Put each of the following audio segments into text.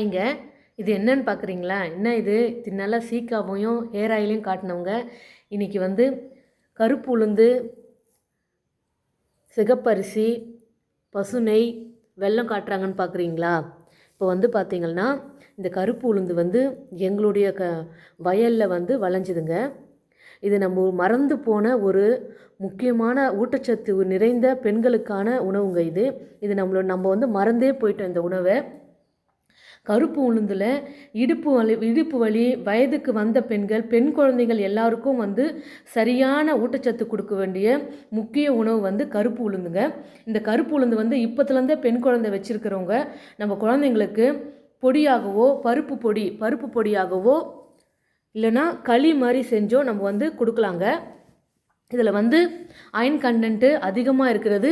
இங்க இது என்னன்னு பார்க்குறீங்களா என்ன இது? இது நல்லா சீக்காவையும் ஹேர் ஆயிலையும் காட்டினவங்க. இன்றைக்கி வந்து கருப்பு உளுந்து சிகப்பரிசி பசு நெய் வெல்லம் காட்டுறாங்கன்னு பார்க்குறீங்களா இப்போ வந்து பார்த்தீங்கன்னா இந்த கருப்பு உளுந்து வந்து எங்களுடைய க வயலில் வந்து வளைஞ்சிதுங்க. இது நம்ம மறந்து போன ஒரு முக்கியமான ஊட்டச்சத்து நிறைந்த பெண்களுக்கான உணவுங்க இது. இது நம்மளோட நம்ம வந்து மறந்தே போயிட்டோம் இந்த உணவை. கருப்பு உளுந்தில் இடுப்பு வலி இடுப்பு வலி வயதுக்கு வந்த பெண்கள் பெண் குழந்தைகள் எல்லாருக்கும் வந்து சரியான ஊட்டச்சத்து கொடுக்க வேண்டிய முக்கிய உணவு வந்து கருப்பு உளுந்துங்க. இந்த கருப்பு உளுந்து வந்து இப்போத்துலேருந்தே பெண் குழந்தை வச்சுருக்கிறவங்க நம்ம குழந்தைங்களுக்கு பொடியாகவோ பருப்பு பொடி பருப்பு பொடியாகவோ இல்லைன்னா களி மாதிரி செஞ்சோ நம்ம வந்து கொடுக்கலாங்க. இதில் வந்து அயன் கண்டென்ட்டு அதிகமாக இருக்கிறது.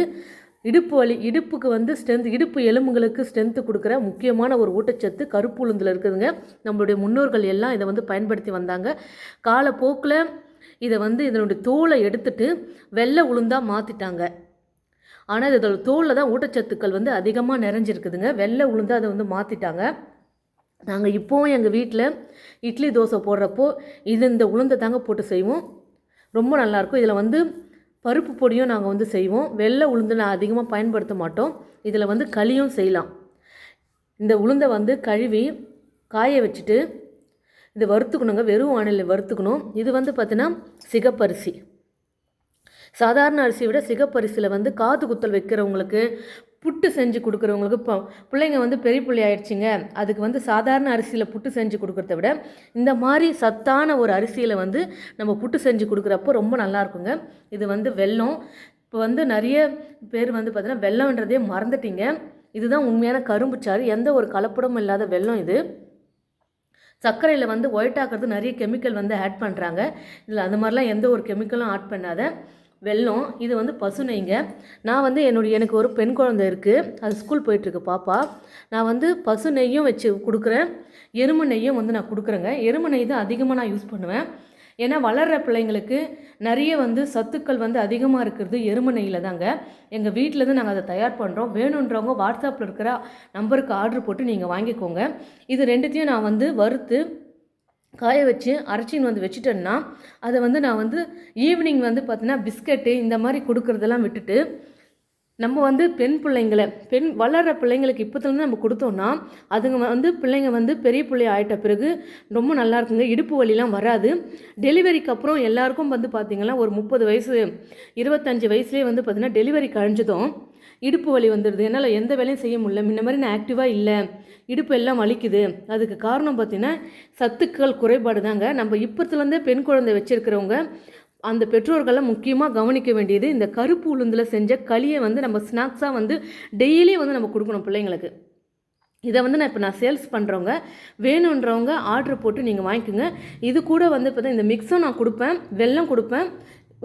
இடுப்பு வலி இடுப்புக்கு வந்து ஸ்ட்ரென்த் இடுப்பு எலும்புகளுக்கு ஸ்ட்ரென்த்து கொடுக்குற முக்கியமான ஒரு ஊட்டச்சத்து கருப்பு உளுந்தில் இருக்குதுங்க. நம்மளுடைய முன்னோர்கள் எல்லாம் இதை வந்து பயன்படுத்தி வந்தாங்க. காலப்போக்கில் இதை வந்து இதனுடைய தோலை எடுத்துட்டு வெள்ளை உளுந்தாக மாற்றிட்டாங்க ஆனால் இதோட தோலில் தான் ஊட்டச்சத்துக்கள் வந்து அதிகமாக நிறைஞ்சிருக்குதுங்க. வெள்ளை உளுந்து அதை வந்து மாற்றிட்டாங்க நாங்கள் இப்போவும் எங்கள் வீட்டில் இட்லி தோசை போடுறப்போ இது இந்த உளுந்தை தாங்க போட்டு செய்வோம். ரொம்ப நல்லாயிருக்கும் இதில் வந்து பருப்பு பொடியும் நாங்கள் வந்து செய்வோம். வெள்ளை உளுந்து நான் அதிகமாக பயன்படுத்த மாட்டோம். இதில் வந்து களியும் செய்யலாம். இந்த உளுந்தை வந்து கழுவி காய வச்சுட்டு இதை வறுத்துக்கணுங்க. வெறும் வானிலை வறுத்துக்கணும். இது வந்து பார்த்தீங்கன்னா சிகப்பரிசி. சாதாரண அரிசியை விட சிகப்பரிசியில் வந்து காது குத்தல் வைக்கிறவங்களுக்கு புட்டு செஞ்சு கொடுக்குறவங்களுக்கு இப்போ பிள்ளைங்க வந்து பெரிய பிள்ளை ஆயிடுச்சுங்க. அதுக்கு வந்து சாதாரண அரிசியில் புட்டு செஞ்சு கொடுக்குறத விட இந்த மாதிரி சத்தான ஒரு அரிசியில் வந்து நம்ம புட்டு செஞ்சு கொடுக்குறப்போ ரொம்ப நல்லா இருக்குங்க. இது வந்து வெல்லம். இப்போ வந்து நிறைய பேர் வந்து பார்த்தீங்கன்னா வெள்ளம்ன்றதே மறந்துட்டீங்க. இதுதான் உண்மையான கரும்பு சாறு. எந்த ஒரு கலப்படமும் இல்லாத வெல்லம் இது. சர்க்கரையில் வந்து ஒயிட் ஆக்கிறது நிறைய கெமிக்கல் வந்து ஆட் பண்ணுறாங்க இதில் அந்த மாதிரிலாம் எந்த ஒரு கெமிக்கலும் ஆட் பண்ணாத. வெல்லம் இது வந்து பசு நெய்ங்க. நான் வந்து என்னுடைய எனக்கு ஒரு பெண் குழந்தை இருக்குது அது ஸ்கூல் போயிட்டுருக்கு பாப்பா. நான் வந்து பசு நெய்யும் வச்சு கொடுக்குறேன். எருமை நெய்யும் வந்து நான் கொடுக்குறேங்க. எருமை நெய் தான் அதிகமாக நான் யூஸ் பண்ணுவேன். ஏன்னா வளர்கிற பிள்ளைங்களுக்கு நிறைய வந்து சத்துக்கள் வந்து அதிகமாக இருக்கிறது எருமை நெய்யில் தாங்க. எங்கள் வீட்டில் தான் நாங்கள் அதை தயார் பண்ணுறோம் வேணுன்றவங்க வாட்ஸ்அப்பில் இருக்கிற நம்பருக்கு ஆர்டர் போட்டு நீங்கள் வாங்கிக்கோங்க. இது ரெண்டுத்தையும் நான் வந்து வறுத்து காய வச்சு அரைச்சின்னு வந்து வச்சுட்டேன்னா அதை வந்து நான் வந்து ஈவினிங் வந்து பார்த்தீங்கன்னா பிஸ்கட்டு இந்த மாதிரி கொடுக்குறதெல்லாம் விட்டுட்டு நம்ம வந்து பெண் பிள்ளைங்களை பெண் வளர்கிற பிள்ளைங்களுக்கு இப்போத்துலேருந்து நம்ம கொடுத்தோம்னா அதுங்க வந்து பிள்ளைங்க வந்து பெரிய பிள்ளை ஆகிட்ட பிறகு ரொம்ப நல்லா இருக்குங்க. இடுப்பு வலிலாம் வராது. டெலிவரிக்கு அப்புறம் எல்லாருக்கும் வந்து பார்த்திங்கன்னா ஒரு முப்பது வயசு இருபத்தஞ்சி வயசுலேயே வந்து பார்த்திங்கன்னா டெலிவரி கழிஞ்சதும். இடுப்பு வலி வந்துடுது என்னால் எந்த வேலையும் செய்ய முடியல. முன்ன மாதிரி நான் ஆக்டிவாக இல்லை. இடுப்பு எல்லாம் வலிக்குது. அதுக்கு காரணம் பார்த்திங்கன்னா சத்துக்கள் குறைபாடு தாங்க நம்ம இப்போத்துலேருந்தே பெண் குழந்தை வச்சுருக்கிறவங்க அந்த பெற்றோர்களை முக்கியமாக கவனிக்க வேண்டியது இந்த கருப்பு உளுந்தில் செஞ்ச களியை வந்து நம்ம ஸ்நாக்ஸாக வந்து டெய்லி வந்து நம்ம கொடுக்கணும் பிள்ளைங்களுக்கு. இதை வந்து நான் இப்போ நான் சேல்ஸ் பண்ணுறவங்க வேணுன்றவங்க ஆர்டர் போட்டு நீங்கள் வாங்கிக்கோங்க. இது கூட வந்து பார்த்தா இந்த மிக்ஸும் நான் கொடுப்பேன் வெல்லம் கொடுப்பேன்.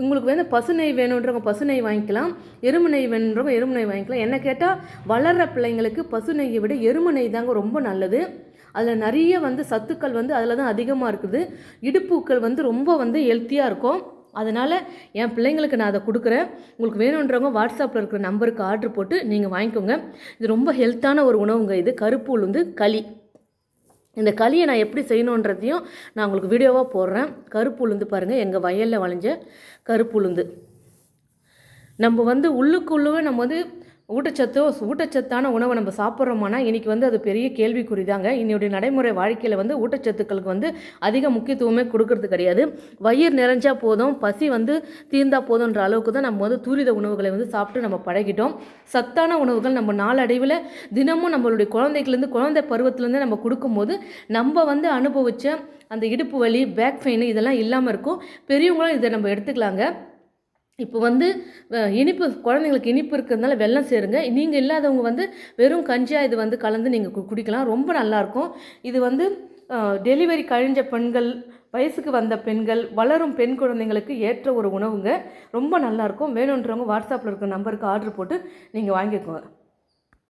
உங்களுக்கு வந்து பசு நெய் வேணுன்றவங்க பசு நெய் வாங்கிக்கலாம் எருமை நெய் வேணுன்றவங்க எருமை நெய் வாங்கிக்கலாம். என்ன கேட்டால் வளர்கிற பிள்ளைங்களுக்கு பசு நெய்யை விட எருமை நெய் தாங்க ரொம்ப நல்லது. அதில் நிறைய வந்து சத்துக்கள் வந்து அதில் தான் அதிகமாக இருக்குது. இடுப்புக்கள் வந்து ரொம்ப வந்து ஹெல்த்தியாக இருக்கும். அதனால் என் பிள்ளைங்களுக்கு நான் அதை கொடுக்குறேன். உங்களுக்கு வேணுன்றவங்க வாட்ஸ்அப்பில் இருக்கிற நம்பருக்கு ஆர்டர் போட்டு நீங்கள் வாங்கிக்கோங்க. இது ரொம்ப ஹெல்த்தான ஒரு உணவுங்க இது. கருப்பு உளுந்து களி. இந்த களியை நான் எப்படி செய்யணுன்றதையும் நான் உங்களுக்கு வீடியோவாக போடுறேன். கருப்பு உளுந்து பாருங்கள் எங்கள் வயலில் வளைஞ்ச கருப்பு உளுந்து. நம்ம வந்து உள்ளுக்குள்ளவே நம்ம வந்து ஊட்டச்சத்தோ ஊட்டச்சத்தான உணவை நம்ம சாப்பிட்றோமானா இன்றைக்கி வந்து அது பெரிய கேள்விக்குறி தாங்க என்னுடைய நடைமுறை வாழ்க்கையில் வந்து ஊட்டச்சத்துக்களுக்கு வந்து அதிக முக்கியத்துவமே கொடுக்கறது கிடையாது. வயிறு நிறைஞ்சால் போதும் பசி வந்து தீர்ந்தா போதுன்ற அளவுக்கு தான் நம்ம வந்து தூரித உணவுகளை வந்து சாப்பிட்டு நம்ம பழகிட்டோம். சத்தான உணவுகள் நம்ம நாளடைவில் தினமும் நம்மளுடைய குழந்தைக்குலேருந்து குழந்தை பருவத்துலேருந்து நம்ம கொடுக்கும்போது நம்ம வந்து அனுபவித்த அந்த இடுப்பு வலி பேக் பெயின் இதெல்லாம் இல்லாமல் இருக்கும். பெரியவங்களும் இதை நம்ம எடுத்துக்கலாங்க. இப்போ வந்து இனிப்பு குழந்தைங்களுக்கு இனிப்பு இருக்கிறதுனால வெள்ளம் சேருங்க. நீங்கள் இல்லாதவங்க வந்து வெறும் கஞ்சியாக இது வந்து கலந்து நீங்கள் குடிக்கலாம். ரொம்ப நல்லாயிருக்கும் இது வந்து டெலிவரி கழிஞ்ச பெண்கள் வயசுக்கு வந்த பெண்கள் வளரும் பெண் குழந்தைங்களுக்கு ஏற்ற ஒரு உணவுங்க. ரொம்ப நல்லாயிருக்கும் வேணுன்றவங்க வாட்ஸ்அப்பில் இருக்கிற நம்பருக்கு ஆர்டர் போட்டு நீங்கள் வாங்கிக்கோங்க.